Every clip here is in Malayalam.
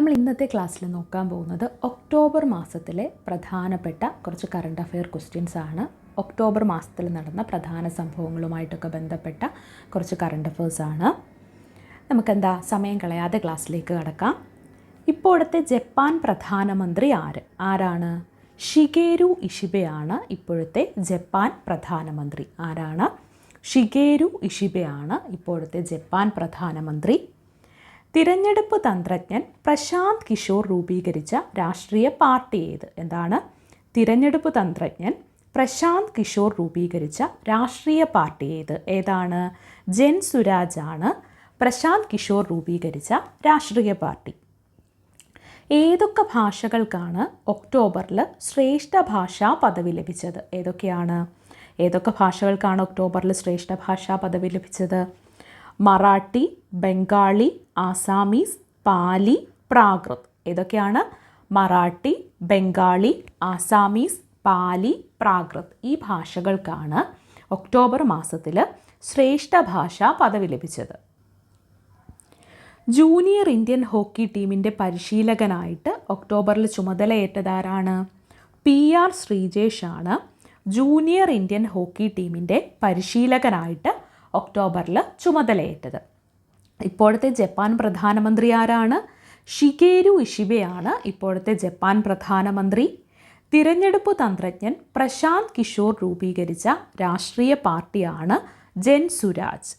നമ്മൾ ഇന്നത്തെ ക്ലാസ്സിൽ നോക്കാൻ പോകുന്നത് ഒക്ടോബർ മാസത്തിലെ പ്രധാനപ്പെട്ട കുറച്ച് കറണ്ട് അഫെയർ ക്വസ്റ്റ്യൻസ് ആണ്. ഒക്ടോബർ മാസത്തിൽ നടന്ന പ്രധാന സംഭവങ്ങളുമായിട്ടൊക്കെ ബന്ധപ്പെട്ട കുറച്ച് കറണ്ട് അഫേഴ്സ് ആണ്. നമുക്കെന്താ സമയം കളയാതെ ക്ലാസ്സിലേക്ക് കടക്കാം. ഇപ്പോഴത്തെ ജപ്പാൻ പ്രധാനമന്ത്രി ആര്? ആരാണ്? ഷിഗേരു ഇഷിബയാണ് ഇപ്പോഴത്തെ ജപ്പാൻ പ്രധാനമന്ത്രി. ആരാണ്? ഷിഗേരു ഇഷിബയാണ് ഇപ്പോഴത്തെ ജപ്പാൻ പ്രധാനമന്ത്രി. തിരഞ്ഞെടുപ്പ് തന്ത്രജ്ഞൻ പ്രശാന്ത് കിഷോർ രൂപീകരിച്ച രാഷ്ട്രീയ പാർട്ടി ഏത്? എന്താണ്? തിരഞ്ഞെടുപ്പ് തന്ത്രജ്ഞൻ പ്രശാന്ത് കിഷോർ രൂപീകരിച്ച രാഷ്ട്രീയ പാർട്ടി ഏത്? ഏതാണ്? ജൻ സുരാജ് ആണ് പ്രശാന്ത് കിഷോർ രൂപീകരിച്ച രാഷ്ട്രീയ പാർട്ടി. ഏതൊക്കെ ഭാഷകൾക്കാണ് ഒക്ടോബറിൽ ശ്രേഷ്ഠ ഭാഷാ പദവി ലഭിച്ചത്? ഏതൊക്കെയാണ്? ഏതൊക്കെ ഭാഷകൾക്കാണ് ഒക്ടോബറിൽ ശ്രേഷ്ഠ ഭാഷാ പദവി ലഭിച്ചത്? മറാഠി ബംഗാളി ആസാമീസ് പാലി പ്രാകൃത് ഇതൊക്കെയാണ് മറാഠി ബംഗാളി ആസാമീസ് പാലി പ്രാകൃത് ഈ ഭാഷകൾക്കാണ് ഒക്ടോബർ മാസത്തിൽ ശ്രേഷ്ഠ ഭാഷാ പദവി ലഭിച്ചത്. ജൂനിയർ ഇന്ത്യൻ ഹോക്കി ടീമിന്റെ പരിശീലകനായിട്ട് ഒക്ടോബറിൽ ചുമതലയേറ്റതാരാണ്? പി ആർ ശ്രീജേഷാണ് ജൂനിയർ ഇന്ത്യൻ ഹോക്കി ടീമിന്റെ പരിശീലകനായിട്ട് ഒക്ടോബറിൽ ചുമതലയേറ്റത്. ഇപ്പോഴത്തെ ജപ്പാൻ പ്രധാനമന്ത്രി ആരാണ്? ഷികേരു ഇഷിബയാണ് ഇപ്പോഴത്തെ ജപ്പാൻ പ്രധാനമന്ത്രി. തിരഞ്ഞെടുപ്പ് തന്ത്രജ്ഞൻ പ്രശാന്ത് കിഷോർ രൂപീകരിച്ച രാഷ്ട്രീയ പാർട്ടിയാണ് ജൻ സുരാജ്.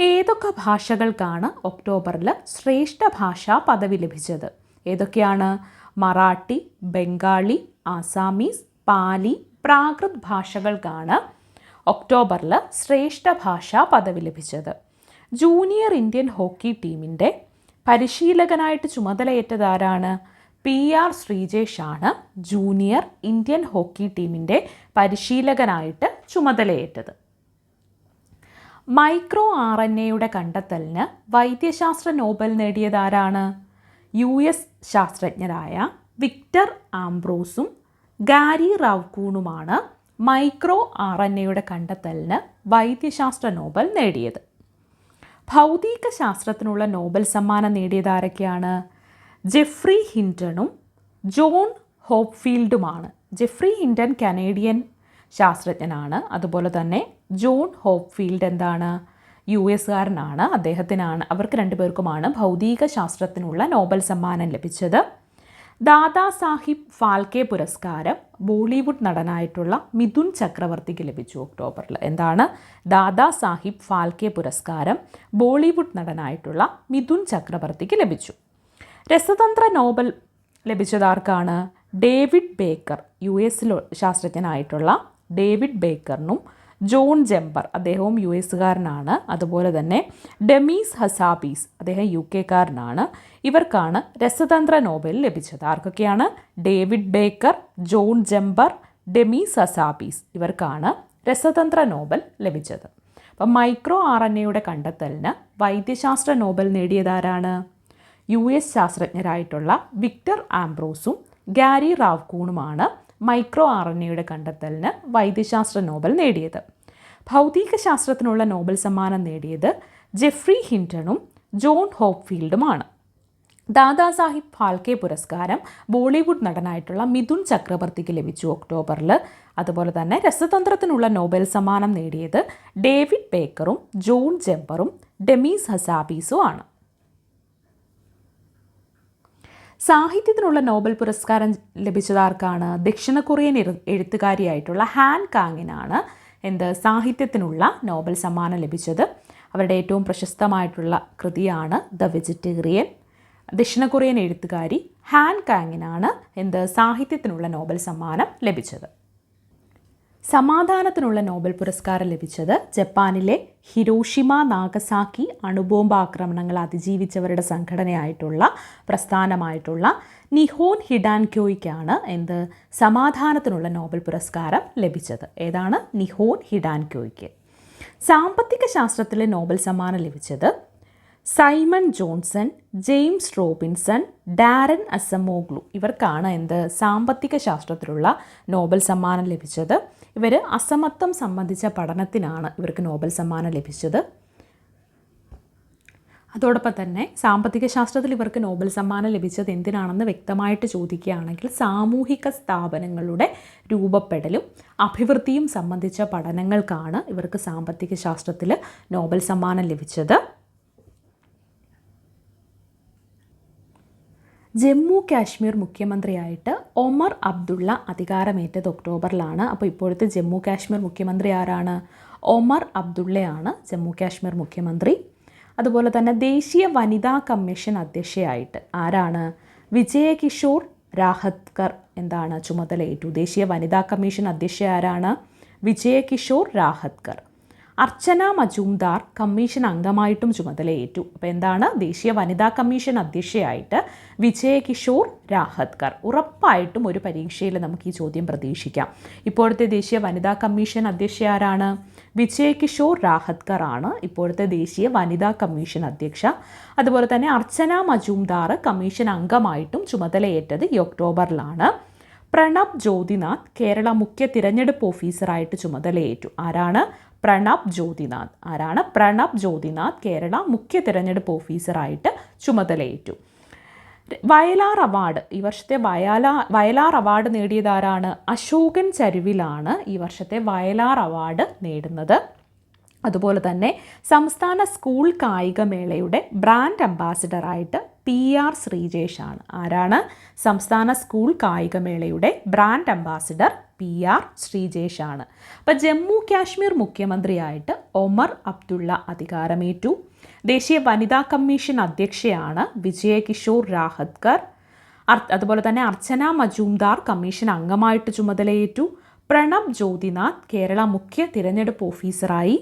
ഏതൊക്കെ ഭാഷകൾക്കാണ് ഒക്ടോബറിൽ ശ്രേഷ്ഠ ഭാഷാ പദവി ലഭിച്ചത്? ഏതൊക്കെയാണ്? മറാഠി ബംഗാളി ആസാമീസ് പാലി പ്രാകൃത് ഭാഷകൾക്കാണ് ഒക്ടോബറിൽ ശ്രേഷ്ഠ ഭാഷാ പദവി ലഭിച്ചത്. ജൂനിയർ ഇന്ത്യൻ ഹോക്കി ടീമിന്റെ പരിശീലകനായിട്ട് ചുമതലയേറ്റതാരാണ് പി ആർ ശ്രീജേഷ് ആണ് ജൂനിയർ ഇന്ത്യൻ ഹോക്കി ടീമിന്റെ പരിശീലകനായിട്ട് ചുമതലയേറ്റത്. മൈക്രോ ആർ എൻ എയുടെ കണ്ടെത്തലിന് വൈദ്യശാസ്ത്ര നോബൽ നേടിയതാരാണ് യു എസ് ശാസ്ത്രജ്ഞരായ വിക്ടർ ആംബ്രോസും ഗാരി റൗക്കൂണുമാണ് മൈക്രോ ആർ എൻ എയുടെ കണ്ടെത്തലിന് വൈദ്യശാസ്ത്ര നോബൽ നേടിയത്. ഭൗതിക ശാസ്ത്രത്തിനുള്ള നോബൽ സമ്മാനം നേടിയത് ആരൊക്കെയാണ്? ജെഫ്രി ഹിന്റണും ജോൺ ഹോപ്ഫീൽഡുമാണ്. ജെഫ്രി ഹിന്റൺ കനേഡിയൻ ശാസ്ത്രജ്ഞനാണ്. അതുപോലെ തന്നെ ജോൺ ഹോപ്ഫീൽഡ് എന്താണ്? യു എസ്കാരനാണ്. അദ്ദേഹത്തിനാണ്. അവർക്ക് രണ്ടുപേർക്കുമാണ് ഭൗതിക ശാസ്ത്രത്തിനുള്ള നോബൽ സമ്മാനം ലഭിച്ചത്. ദാദാ സാഹിബ് ഫാൽക്കെ പുരസ്കാരം ബോളിവുഡ് നടനായിട്ടുള്ള മിഥുൻ ചക്രവർത്തിക്ക് ലഭിച്ചു ഒക്ടോബറിൽ. എന്താണ്? ദാദാ സാഹിബ് ഫാൽക്കെ പുരസ്കാരം ബോളിവുഡ് നടനായിട്ടുള്ള മിഥുൻ ചക്രവർത്തിക്ക് ലഭിച്ചു. രസതന്ത്ര നോബൽ ലഭിച്ചതാർക്കാണ്? ഡേവിഡ് ബേക്കർ യു എസിലോ ശാസ്ത്രജ്ഞനായിട്ടുള്ള ഡേവിഡ് ബേക്കറിനും ജോൺ ജെമ്പർ അദ്ദേഹവും യു എസുകാരനാണ് അതുപോലെ തന്നെ ഡെമീസ് ഹസാബീസ് അദ്ദേഹം യു കെക്കാരനാണ് ഇവർക്കാണ് രസതന്ത്ര നോബൽ ലഭിച്ചത്. ആർക്കൊക്കെയാണ്? David Baker John Jumper Demis Hassabis ഇവർക്കാണ് രസതന്ത്ര നോബൽ ലഭിച്ചത്. അപ്പം മൈക്രോ ആർ എൻ എയുടെ കണ്ടെത്തലിന് വൈദ്യശാസ്ത്ര നോബൽ നേടിയതാരാണ്? യു എസ് ശാസ്ത്രജ്ഞരായിട്ടുള്ള വിക്ടർ ആംബ്രോസും ഗാരി റാവ്കൂണുമാണ് മൈക്രോ ആർ എൻ എയുടെ കണ്ടെത്തലിന് വൈദ്യശാസ്ത്ര നോബൽ നേടിയത്. ഭൗതിക ശാസ്ത്രത്തിനുള്ള നോബൽ സമ്മാനം നേടിയത് ജെഫ്രി ഹിന്റണും ജോൺ ഹോപ്ഫീൽഡുമാണ്. ദാദാസാഹിബ് ഫാൽക്കെ പുരസ്കാരം ബോളിവുഡ് നടനായിട്ടുള്ള മിഥുൻ ചക്രവർത്തിക്ക് ലഭിച്ചു ഒക്ടോബറിൽ. അതുപോലെ തന്നെ രസതന്ത്രത്തിനുള്ള നോബൽ സമ്മാനം നേടിയത് ഡേവിഡ് ബേക്കറും ജോൺ ജെമ്പറും ഡെമീസ് ഹസാബീസും ആണ്. സാഹിത്യത്തിനുള്ള നോബൽ പുരസ്കാരം ലഭിച്ചതാർക്കാണ് ദക്ഷിണ കൊറിയൻ എഴുത്തുകാരിയായിട്ടുള്ള ഹാൻ കാങ്ങിനാണ് എന്ത് സാഹിത്യത്തിനുള്ള നോബൽ സമ്മാനം ലഭിച്ചത്. അവരുടെ ഏറ്റവും പ്രശസ്തമായിട്ടുള്ള കൃതിയാണ് ദ വെജിറ്റേറിയൻ. ദക്ഷിണ കൊറിയൻ എഴുത്തുകാരി ഹാൻ കാങ്ങിനാണ് എന്ത് സാഹിത്യത്തിനുള്ള നോബൽ സമ്മാനം ലഭിച്ചത്. സമാധാനത്തിനുള്ള നോബൽ പുരസ്കാരം ലഭിച്ചത് ജപ്പാനിലെ ഹിരോഷിമ നാഗസാക്കി അണുബോംബ് ആക്രമണങ്ങൾ അതിജീവിച്ചവരുടെ സംഘടനയായിട്ടുള്ള പ്രസ്ഥാനമായിട്ടുള്ള നിഹോൻ ഹിഡാൻക്യോയ്ക്കാണ് എന്ത് സമാധാനത്തിനുള്ള നോബൽ പുരസ്കാരം ലഭിച്ചത്. ഏതാണ്? നിഹോൻ ഹിഡാൻക്യോയ്ക്ക്. സാമ്പത്തിക ശാസ്ത്രത്തിലെ നോബൽ സമ്മാനം ലഭിച്ചത് Simon Johnson James Robinson Daron Acemoglu. ഇവർക്കാണ് എന്ത്? സാമ്പത്തിക ശാസ്ത്രത്തിലുള്ള നോബൽ സമ്മാനം ലഭിച്ചത്. ഇവർ അസമത്വം സംബന്ധിച്ച പഠനത്തിനാണ് ഇവർക്ക് നോബൽ സമ്മാനം ലഭിച്ചത്. അതോടൊപ്പം തന്നെ സാമ്പത്തിക ശാസ്ത്രത്തിൽ ഇവർക്ക് നോബൽ സമ്മാനം ലഭിച്ചത് എന്തിനാണെന്ന് വ്യക്തമായിട്ട് ചോദിക്കുകയാണെങ്കിൽ സാമൂഹിക സ്ഥാപനങ്ങളുടെ രൂപപ്പെടലും അഭിവൃദ്ധിയും സംബന്ധിച്ച പഠനങ്ങൾക്കാണ് ഇവർക്ക് സാമ്പത്തിക ശാസ്ത്രത്തിൽ നോബൽ സമ്മാനം ലഭിച്ചത്. ജമ്മു കാശ്മീർ മുഖ്യമന്ത്രിയായിട്ട് ഒമർ അബ്ദുള്ള അധികാരമേറ്റത് ഒക്ടോബറിലാണ്. അപ്പോൾ ഇപ്പോഴത്തെ ജമ്മു കാശ്മീർ മുഖ്യമന്ത്രി ആരാണ്? ഒമർ അബ്ദുള്ളയാണ് ജമ്മു കാശ്മീർ മുഖ്യമന്ത്രി. അതുപോലെ തന്നെ ദേശീയ വനിതാ കമ്മീഷൻ അധ്യക്ഷയായിട്ട് ആരാണ്? വിജയകിഷോർ രാഹത്കർ എന്താണ് ചുമതലയേറ്റു. ദേശീയ വനിതാ കമ്മീഷൻ അധ്യക്ഷ ആരാണ് വിജയകിഷോർ രാഹത്കർ. അർച്ചന മജൂംദാർ കമ്മീഷൻ അംഗമായിട്ടും ചുമതലയേറ്റു. അപ്പോൾ എന്താണ്? ദേശീയ വനിതാ കമ്മീഷൻ അധ്യക്ഷയായിട്ട് വിജയകിഷോർ രാഹത്കർ. ഉറപ്പായിട്ടും ഒരു പരീക്ഷയിൽ നമുക്ക് ഈ ചോദ്യം പ്രതീക്ഷിക്കാം. ഇപ്പോഴത്തെ ദേശീയ വനിതാ കമ്മീഷൻ അധ്യക്ഷ ആരാണ്? വിജയകിഷോർ രാഹത്കർ ആണ് ഇപ്പോഴത്തെ ദേശീയ വനിതാ കമ്മീഷൻ അധ്യക്ഷ. അതുപോലെ തന്നെ അർച്ചന മജൂംദാർ കമ്മീഷൻ അംഗമായിട്ടും ചുമതലയേറ്റത് ഈ ഒക്ടോബറിലാണ്. പ്രണബ് ജ്യോതിനാഥ് കേരള മുഖ്യ തിരഞ്ഞെടുപ്പ് ഓഫീസറായിട്ട് ചുമതലയേറ്റു. ആരാണ്? പ്രണബ് ജ്യോതിനാഥ്. ആരാണ്? പ്രണബ് ജ്യോതിനാഥ് കേരള മുഖ്യ തിരഞ്ഞെടുപ്പ് ഓഫീസറായിട്ട് ചുമതലയേറ്റു. വയലാർ അവാർഡ്. ഈ വർഷത്തെ വയലാ വയലാർ അവാർഡ് നേടിയതാരാണ് അശോകൻ ചരുവിലാണ് ഈ വർഷത്തെ വയലാർ അവാർഡ് നേടുന്നത്. അതുപോലെ തന്നെ സംസ്ഥാന സ്കൂൾ കായികമേളയുടെ ബ്രാൻഡ് അംബാസിഡറായിട്ട് പി ആർ ആണ് ആരാണ്? സംസ്ഥാന സ്കൂൾ കായികമേളയുടെ ബ്രാൻഡ് അംബാസിഡർ പി ആർ ആണ് അപ്പോൾ ജമ്മു കാശ്മീർ മുഖ്യമന്ത്രിയായിട്ട് ഒമർ അബ്ദുള്ള അധികാരമേറ്റു. ദേശീയ വനിതാ കമ്മീഷൻ അധ്യക്ഷയാണ് വിജയകിഷോർ രാഹത്കർ. അതുപോലെ തന്നെ അർച്ചന മജൂംദാർ കമ്മീഷൻ അംഗമായിട്ട് ചുമതലയേറ്റു. പ്രണബ് ജ്യോതിനാഥ് കേരള മുഖ്യ തിരഞ്ഞെടുപ്പ് ഓഫീസറായി.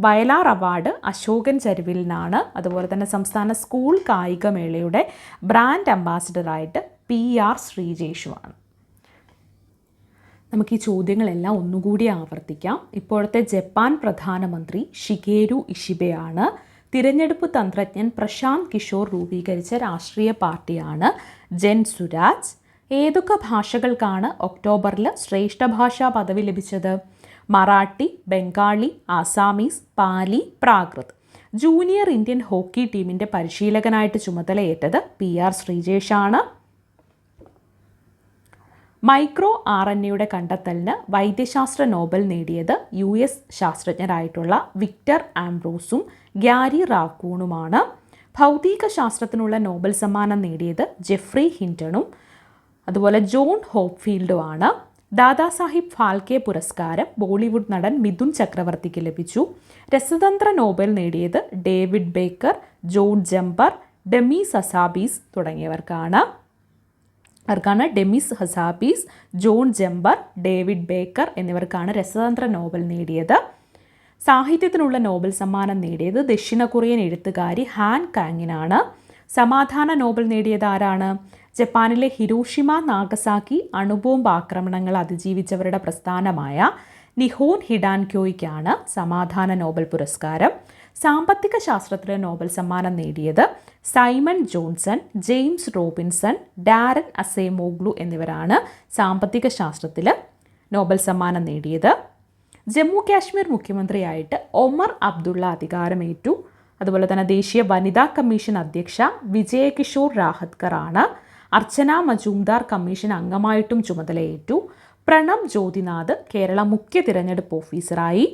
വയലാർ അവാർഡ് അശോകൻ ചരുവിലിനാണ് അതുപോലെ തന്നെ സംസ്ഥാന സ്കൂൾ കായികമേളയുടെ ബ്രാൻഡ് അംബാസിഡറായിട്ട് പി ആർ ശ്രീജേഷുമാണ് നമുക്ക് ഈ ചോദ്യങ്ങളെല്ലാം ഒന്നുകൂടി ആവർത്തിക്കാം. ഇപ്പോഴത്തെ ജപ്പാൻ പ്രധാനമന്ത്രി ഷിഗേരു ഇഷിബയാണ്. തിരഞ്ഞെടുപ്പ് തന്ത്രജ്ഞൻ പ്രശാന്ത് കിഷോർ രൂപീകരിച്ച രാഷ്ട്രീയ പാർട്ടിയാണ് ജൻ സുരാജ്. ഏതൊക്കെ ഭാഷകൾക്കാണ് ഒക്ടോബറിൽ ശ്രേഷ്ഠ ഭാഷാ പദവി ലഭിച്ചത്? Marathi Bengali Assamese Pali Prakrit. Junior Indian hockey ടീമിന്റെ പരിശീലകനായിട്ട് ചുമതലയേറ്റത് പി ആർ ശ്രീജേഷാണ്. മൈക്രോ ആർ എൻ എയുടെ കണ്ടെത്തലിന് വൈദ്യശാസ്ത്ര നോബൽ നേടിയത് യു എസ് ശാസ്ത്രജ്ഞരായിട്ടുള്ള വിക്ടർ ആംബ്രോസും ഗ്യാരി റാക്കൂണുമാണ്. ഭൗതിക ശാസ്ത്രത്തിനുള്ള നോബൽ സമ്മാനം നേടിയത് ജെഫ്രി ഹിന്റണും അതുപോലെ ജോൺ ഹോപ്ഫീൽഡുമാണ് ദാദാസാഹിബ് ഫാൽക്കെ പുരസ്കാരം ബോളിവുഡ് നടൻ മിഥുൻ ചക്രവർത്തിക്ക് ലഭിച്ചു. രസതന്ത്ര നോബൽ നേടിയത് David Baker John Jumper Demis Hassabis തുടങ്ങിയവർക്കാണ്. അവർക്കാണ് Demis Hassabis John Jumper David Baker എന്നിവർക്കാണ് രസതന്ത്ര നോബൽ നേടിയത്. സാഹിത്യത്തിനുള്ള നോബൽ സമ്മാനം നേടിയത് ദക്ഷിണ കൊറിയൻ എഴുത്തുകാരി ഹാൻ കാങ്ങിനാണ്. സമാധാന നോബൽ നേടിയത് ആരാണ്? ജപ്പാനിലെ ഹിരോഷിമ നാഗസാക്കി അണുബോംബ് ആക്രമണങ്ങൾ അതിജീവിച്ചവരുടെ പ്രസ്ഥാനമായ നിഹോൻ ഹിഡാൻക്യോയ്ക്കാണ് സമാധാന നോബൽ പുരസ്കാരം. സാമ്പത്തിക ശാസ്ത്രത്തിലെ നോബൽ സമ്മാനം നേടിയത് Simon Johnson James Robinson Daron Acemoglu എന്നിവരാണ് സാമ്പത്തിക ശാസ്ത്രത്തിൽ നോബൽ സമ്മാനം നേടിയത്. ജമ്മു കാശ്മീർ മുഖ്യമന്ത്രിയായിട്ട് ഒമർ അബ്ദുള്ള അധികാരമേറ്റു. അതുപോലെ തന്നെ ദേശീയ വനിതാ കമ്മീഷൻ അധ്യക്ഷ വിജയകിഷോർ രാഹത്കർ ആണ് അർച്ചന മജൂംദാർ കമ്മീഷൻ അംഗമായിട്ടും ചുമതലയേറ്റു. പ്രണബ് ജ്യോതിനാഥ് കേരള മുഖ്യ തിരഞ്ഞെടുപ്പ് ഓഫീസറായി.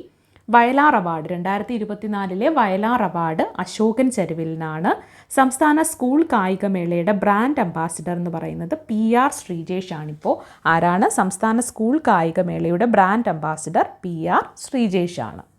വയലാർ അവാർഡ് രണ്ടായിരത്തി ഇരുപത്തിനാലിലെ വയലാർ അവാർഡ് അശോകൻ ചരുവിലിനാണ് സംസ്ഥാന സ്കൂൾ കായികമേളയുടെ ബ്രാൻഡ് അംബാസിഡർ എന്ന് പറയുന്നത് പി ആർ ശ്രീജേഷ് ആണിപ്പോൾ ആരാണ് സംസ്ഥാന school കായികമേളയുടെ brand ambassador? P R Sreejesh ആണ്